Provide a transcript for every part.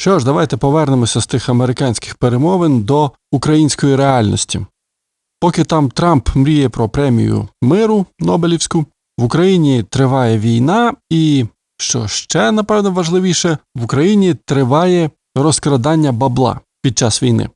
Що ж, давайте повернемося з тих американських перемовин до української реальності. Поки там Трамп мріє про премію миру Нобелівську, в Україні триває війна, і що ще напевно важливіше, в Україні триває розкрадання бабла під час війни.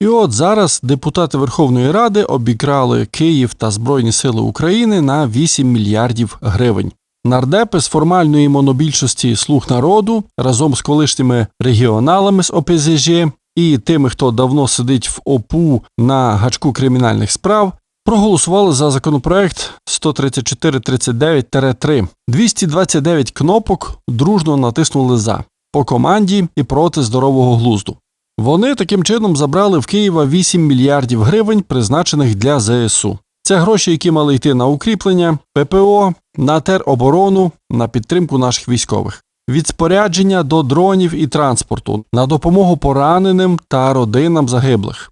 І от зараз депутати Верховної Ради обікрали Київ та Збройні Сили України на 8 мільярдів гривень. Нардепи з формальної монобільшості слуг народу разом з колишніми регіоналами з ОПЗЖ і тими, хто давно сидить в ОПУ на гачку кримінальних справ, проголосували за законопроект 13439-3. 229 кнопок дружно натиснули за по команді і проти здорового глузду. Вони таким чином забрали в Києва 8 мільярдів гривень, призначених для ЗСУ. Це гроші, які мали йти на укріплення, ППО, на тероборону, на підтримку наших військових, від спорядження до дронів і транспорту, на допомогу пораненим та родинам загиблих.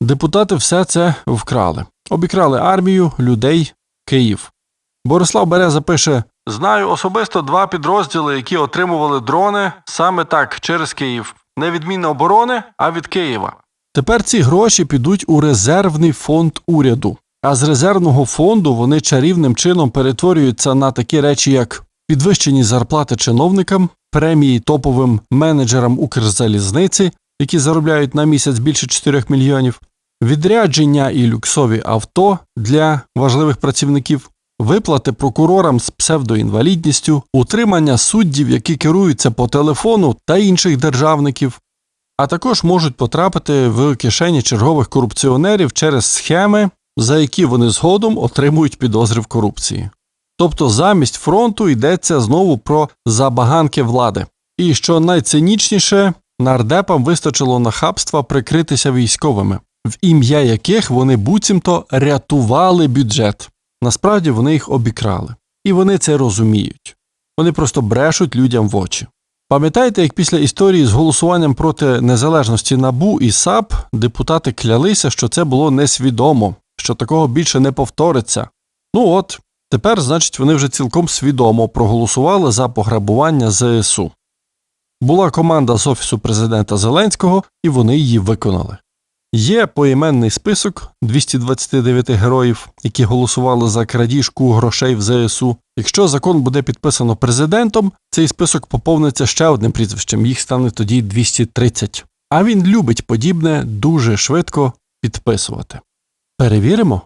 Депутати все це вкрали, обікрали армію, людей, Київ. Борислав Береза пише: Знаю особисто два підрозділи, які отримували дрони саме так через Київ. Не від Міноборони, а від Києва. Тепер ці гроші підуть у резервний фонд уряду. А з резервного фонду вони чарівним чином перетворюються на такі речі, як підвищені зарплати чиновникам, премії топовим менеджерам Укрзалізниці, які заробляють на місяць більше 4 мільйонів, відрядження і люксові авто для важливих працівників, виплати прокурорам з псевдоінвалідністю, утримання суддів, які керуються по телефону та інших державників, а також можуть потрапити в кишені чергових корупціонерів через схеми, за які вони згодом отримують підозри в корупції. Тобто замість фронту йдеться знову про забаганки влади. І що найцинічніше, нардепам вистачило нахабства прикритися військовими, в ім'я яких вони буцімто рятували бюджет. Насправді вони їх обікрали. І вони це розуміють. Вони просто брешуть людям в очі. Пам'ятаєте, як після історії з голосуванням проти незалежності НАБУ і САП депутати клялися, що це було несвідомо, що такого більше не повториться. Ну от, тепер, значить, вони вже цілком свідомо проголосували за пограбування ЗСУ. Була команда з Офісу президента Зеленського, і вони її виконали. Є поіменний список 229 героїв, які голосували за крадіжку грошей в ЗСУ. Якщо закон буде підписано президентом, цей список поповниться ще одним прізвищем, їх стане тоді 230. А він любить подібне дуже швидко підписувати. Перевіримо.